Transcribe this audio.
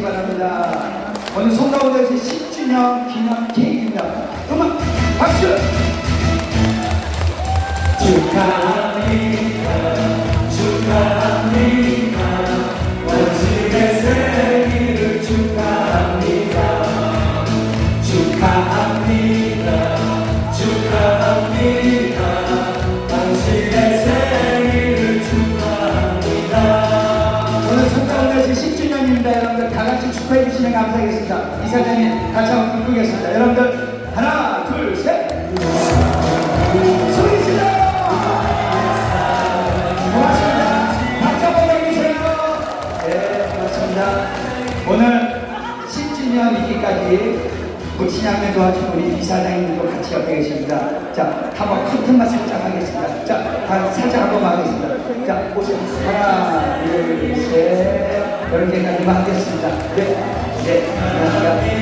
주시기 바랍니다. 오늘 송가운데서 10주년 기념 케이크입니다. 음악 박수! 축하합니다. 축하합니다. 원식의 생일을 축하합니다. 축하합니다. 10주년입니다. 여러분들 다 같이 축하해 주시면 감사하겠습니다. 이사장님 같이 한번 부르겠습니다. 여러분들 하나, 둘, 셋. 네. 오늘 10주년이기까지 고친양면 도와준 우리 이사장님도 같이 옆에 계십니다. 자, 한번 커튼만 살짝 하겠습니다. 자, 한 살짝 한번 하겠습니다. 자, 오세요. 하나, 둘, 셋. 이렇게까지만 하겠습니다. 네, 네, 감사합니다.